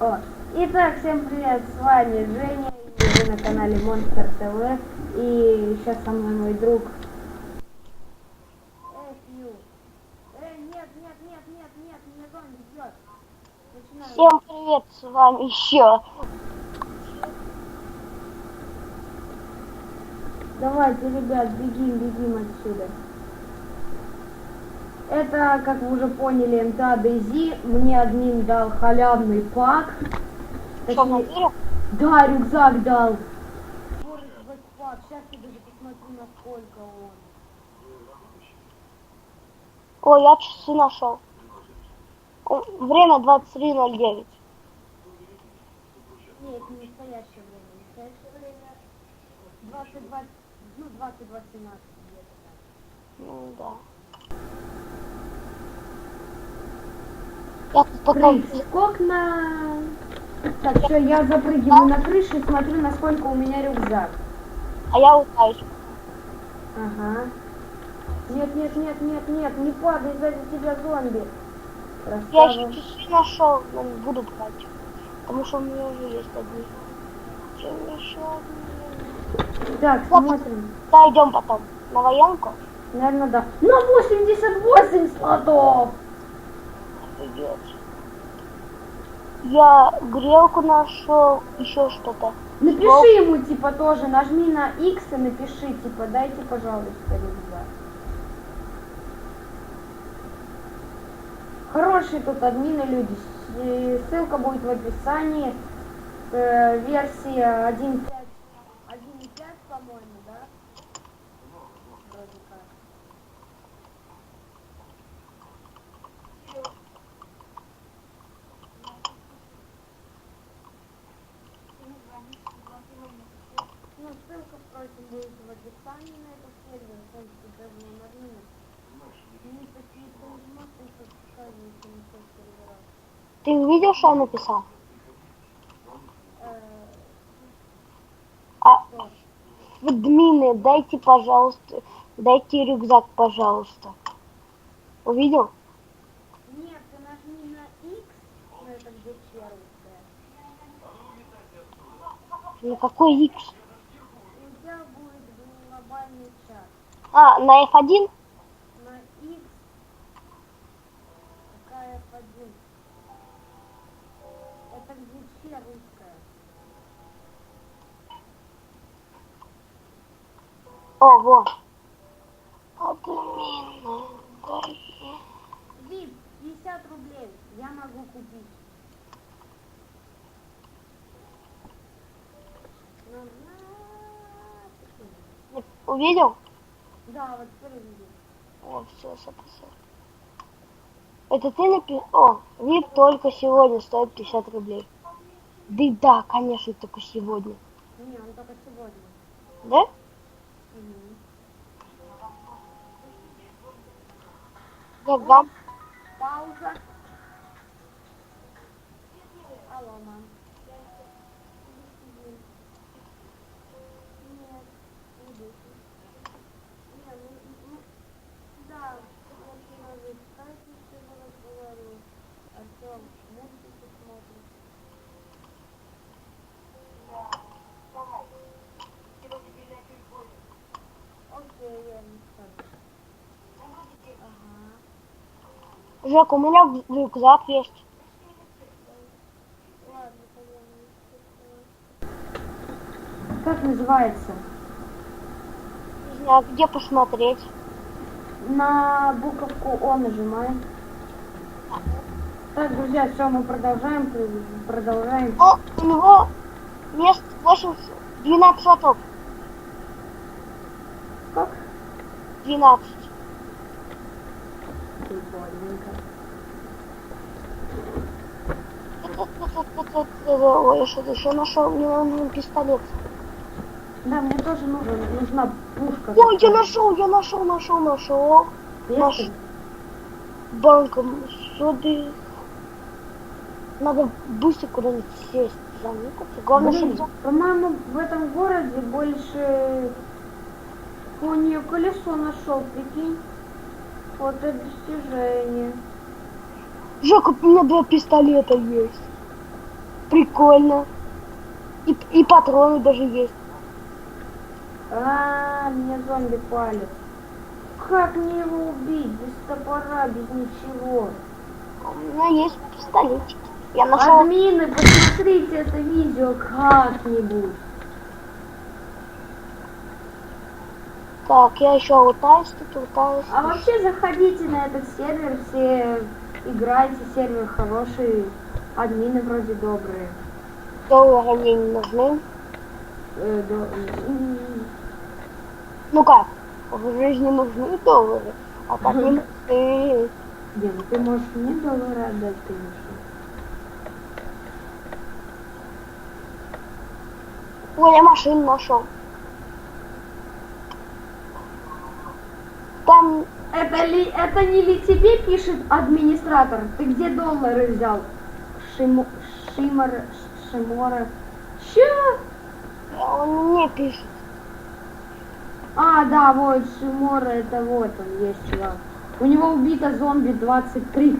О. Итак, всем привет, с вами Женя, и вы на канале Monster TV. И сейчас со мной мой друг. Эй, Фью. Эй, нет, нет, нет, нет, нет, меня зомби бьет. Начинаем. Всем привет, с вами еще. Давайте, ребят, бегим, бегим отсюда. Это, как вы уже поняли, МТА Дейзи. Мне админ дал халявный пак. Что, наверх? Да, рюкзак дал. Сейчас я даже посмотрю, насколько он. Ой, я часы нашел. О, Время 23.09. Нет, не настоящее время. Настоящее время 22, ну, 22 17 где-то. Ну да. Потом... Скок на... Так, все, я запрыгиваю на крышу и смотрю, насколько у меня рюкзак. А я утаюсь. Ага. Нет, нет, нет, нет, нет, не падай, сзади тебя зомби. Я еще часы нашел, но не буду брать. Потому что у меня уже есть одни. Чё нашел? Так, смотрим. Да, идем потом. На военку. Наверное, да. На 88 слотов! Офигеть. Я грелку нашел, еще что-то. Напиши ему, типа, тоже, нажми на X и напиши, типа, дайте, пожалуйста, рюкзак. Хорошие тут админы люди. Ссылка будет в описании. Э, версия 1.5, 1.5, по-моему, да? Вроде как. Впрочем, будет в описании на этот сервер, в принципе, даже на админа. Не какие-то информации подсказываются на всех серверах. Ты увидел, что я написал? Э, А, что? админы, дайте, пожалуйста, дайте рюкзак, пожалуйста. Увидел? Нет, ты нажми на X, ну это где первая. На какой X? У тебя будет глобальный чат. А, на F1? На X какая F1? Это где русская. О, вот. Вип, 50 рублей. Я могу купить. Увидел? Да, вот теперь увидел. О, все, записал. Это ты написал? О, VIP только сегодня стоит 50 рублей. Да и да, конечно, только сегодня. Не, он только сегодня. Да? Мгм. Я вам. Пауза. Алло, мам. Нет, не душу. Не, ну, ну, да, очень надо читать, если я разговариваю. Артем, мультики смотрит. Окей, я не ставлю. Ага. Жек, у меня рюкзак есть. Как называется? Не знаю, где посмотреть. На буковку О нажимаем. Так, друзья, все, мы продолжаем, пр- продолжаем. О, у него мест 8, 12 слотов. Как? 12. Ой, я что-то еще нашел. Мне нужен пистолет. Да, мне тоже нужен, нужна пушка. Ой, я нашел, я нашел, нашел, нашел. наш-? Банком сюда. Надо быстро куда-нибудь сесть, заныкаться. Главное, Блин, чтобы... по-моему, в этом городе больше... О, не, колесо нашел, прикинь. Вот это достижение. Жека, у меня два пистолета есть. Прикольно. И, и патроны даже есть. А, меня зомби палит. Как мне его убить? Без топора, без ничего. У меня есть пистолетик. Я нашел. Админы, посмотрите это видео как-нибудь. Так, я еще тут, лутаюсь. А вообще заходите на этот сервер, все играйте, сервер хороший, админы вроде добрые. Доллары мне не нужны. Э, до- Ну как? В жизни нужны доллары. А так не нужны. Дим, ты можешь мне доллары отдать, конечно. Ой, я машину нашел. Там Это, ли, это не ли тебе пишет администратор? Ты где доллары взял? Шимо, Шимор, Шимора. Чё? он мне пишет. А, да, вот, Шимора, это вот он есть, чувак. У него убито зомби 23.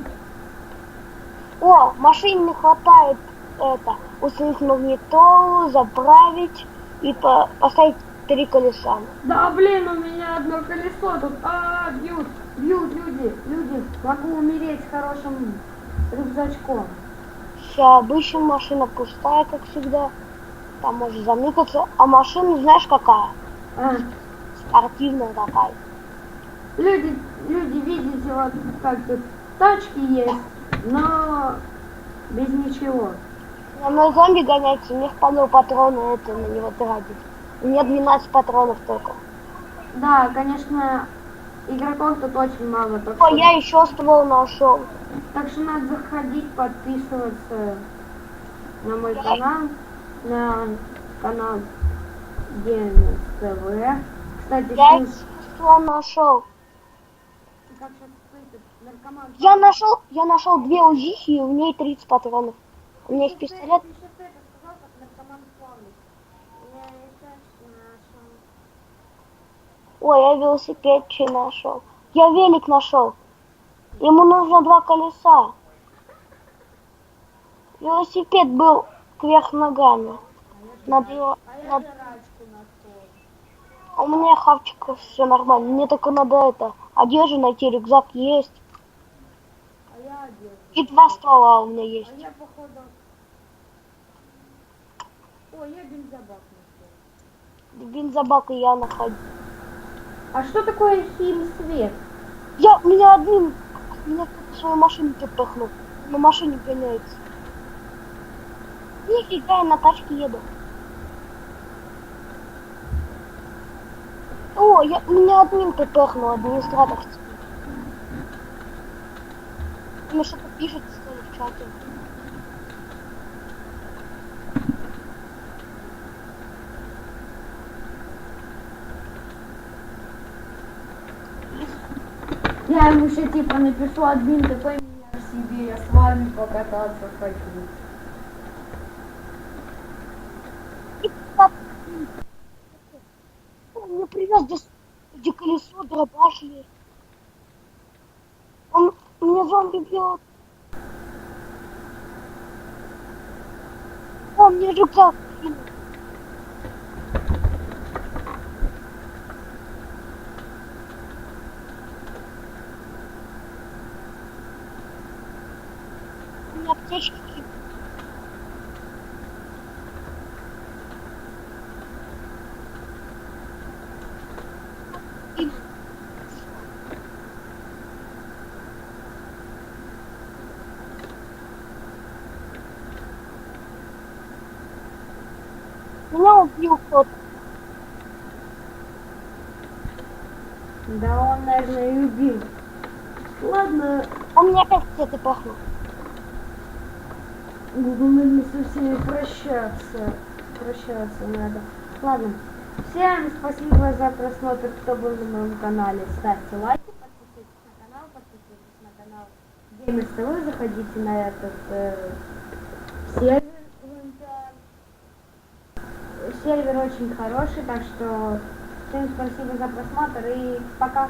О, машин не хватает это. Установить магнитолу, заправить и по- поставить три колеса. Да, блин, у меня одно колесо тут. А, бьют, бьют люди, люди. Могу умереть с хорошим рюкзачком. Сейчас обычная машина пустая, как всегда. Там может заныкаться. А машина, знаешь, какая? А, Спортивная такая. люди, люди, видите, вот как тут тачки есть, но без ничего. На мной зомби гоняется, мне впадло патроны это на него тратить. У меня 12 патронов только. Да, конечно, игроков тут очень мало. Так, О, что, я еще ствол нашел. так что надо заходить, подписываться на мой канал, на канал Денис ТВ. Кстати, Я сын- ствол нашел. Я нашел, я нашел две УЗИХи, и у ней 30 патронов. У меня есть пистолет. Ты сейчас это сказал, как наркоман славный. Я сейчас нашел. Ой, я велосипед нашел. Я велик нашел. Ему нужно два колеса. Велосипед был кверх ногами. Надо его... А У меня хавчик все нормально. Мне только надо это одежду найти, рюкзак есть. И два ствола у меня есть. А я походу... Ой, я бензобак нашел. Бензобак и я находил. А что такое химсвет? Я, меня одним, меня кто-то свою машину пихнул. На машине гоняется. Нифига, я на тачке еду. О, я, меня админ пихнул, администратор. Мне что-то пишет, что ли, в чате. Я ему еще типа напишу, админ такой меня в себе, я с вами покататься хочу. И так, О, мне привез здесь, где колесо, дробаш есть. Он меня зомби бьет. О, мне рюкзак кинул. Кинул. И Меня убил кто-то. Да он, наверное, и убил. Ладно, А мне опять где-то пахнул. Нужно со всеми прощаться. Прощаться надо. Ладно. Всем спасибо за просмотр, кто был на моем канале. Ставьте лайки, подписывайтесь на канал, подписывайтесь на канал Gamers TV, заходите на этот э, сервер. Сервер очень хороший, так что всем спасибо за просмотр и пока.